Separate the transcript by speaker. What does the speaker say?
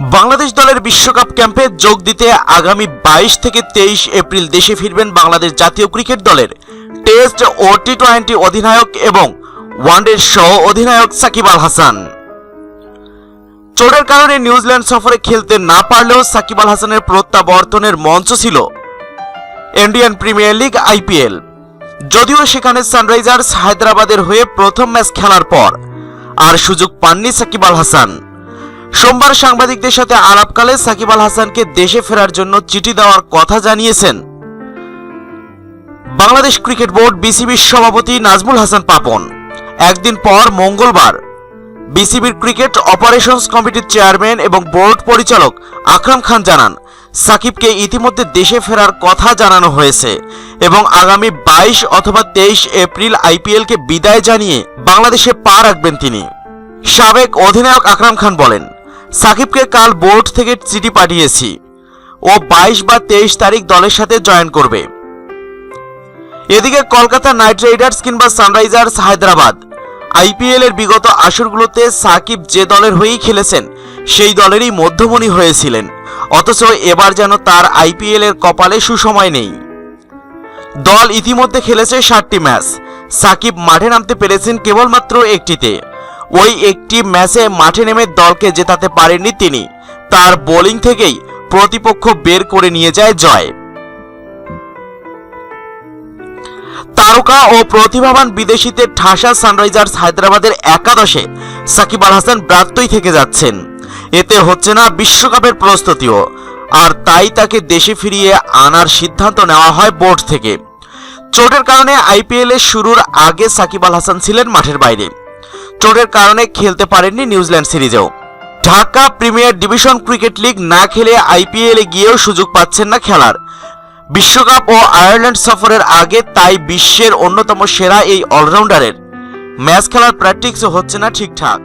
Speaker 1: বাংলাদেশ দলের বিশ্বকাপ ক্যাম্পে যোগ দিতে আগামী বাইশ থেকে তেইশ এপ্রিল দেশে ফিরবেন বাংলাদেশ জাতীয় ক্রিকেট দলের টেস্ট ও টি টোয়েন্টি অধিনায়ক এবং ওয়ানডে সহ অধিনায়ক সাকিব আল হাসান। চোটের কারণে নিউজিল্যান্ড সফরে খেলতে না পারলেও সাকিব আল হাসানের প্রত্যাবর্তনের মঞ্চ ছিল ইন্ডিয়ান প্রিমিয়ার লিগ আইপিএল। যদিও সেখানে সানরাইজার্স হায়দ্রাবাদের হয়ে প্রথম ম্যাচ খেলার পর আর সুযোগ পাননি সাকিব আল হাসান। সোমবার সাংবাদিকদের সাথে আলাপকালে সাকিব আল হাসানকে দেশে ফেরার জন্য চিঠি দেওয়ার কথা জানিয়েছেন। বাংলাদেশ ক্রিকেট বোর্ড বিসিবির সভাপতি নাজমুল হাসান পাপন। একদিন পর মঙ্গলবার, বিসিবির ক্রিকেট অপারেশনস কমিটির চেয়ারম্যান এবং বোর্ড পরিচালক আকরাম খান জানান, সাকিবকে ইতিমধ্যে দেশে ফেরার কথা জানানো হয়েছে এবং আগামী বাইশ অথবা তেইশ এপ্রিল আইপিএলকে বিদায় জানিয়ে বাংলাদেশে পা রাখবেন তিনি। সাবেক অধিনায়ক আকরাম খান বলেন সাকিবকে কাল বোর্ড থেকে চিঠি পাঠিয়েছি। ও বাইশ বা তেইশ তারিখ দলের সাথে জয়েন করবে। এদিকে কলকাতা নাইট রাইডার্স কিংবা সানরাইজার্স হায়দ্রাবাদ, আইপিএল এর বিগত আসরগুলোতে সাকিব যে দলের হয়েই খেলেছেন, সেই দলেরই মধ্যমণি হয়েছিলেন। অথচ এবার যেন তার আইপিএল এর কপালে সুসময় নেই। দল ইতিমধ্যে খেলেছে ষাটটি ম্যাচ। সাকিব মাঠে নামতে পেরেছেন কেবলমাত্র একটিতে। ওই একটি ম্যাচে মাঠে নেমে দলকে জেতাতে পারেননি তিনি। তার বোলিং থেকেই প্রতিপক্ষ বের করে নিয়ে যায় জয়। তারকা ও প্রতিভাবান বিদেশিতে ঠাসা সানরাইজার্স হায়দ্রাবাদের একাদশে সাকিব আল হাসান ব্রাত্যই থেকে যাচ্ছেন। এতে হচ্ছে না বিশ্বকাপের প্রস্তুতিও, আর তাই তাকে দেশে ফিরিয়ে আনার সিদ্ধান্ত নেওয়া হয় বোর্ড থেকে। চোটের কারণে আইপিএল এর শুরুর আগে সাকিব আল হাসান ছিলেন মাঠের বাইরে। চোটের কারণে খেলতে পারেননি নিউজিল্যান্ড সিরিজেও। Dhaka premier division cricket league না খেলে আইপিএলে গিয়েও সুযোগ পাচ্ছেন না খেলার। বিশ্বকাপ ও আয়ারল্যান্ড সফরের আগে তাই বিশ্বের অন্যতম সেরা এই অলরাউন্ডারের। ম্যাচ খেলার প্র্যাকটিসও হচ্ছে না ঠিকঠাক।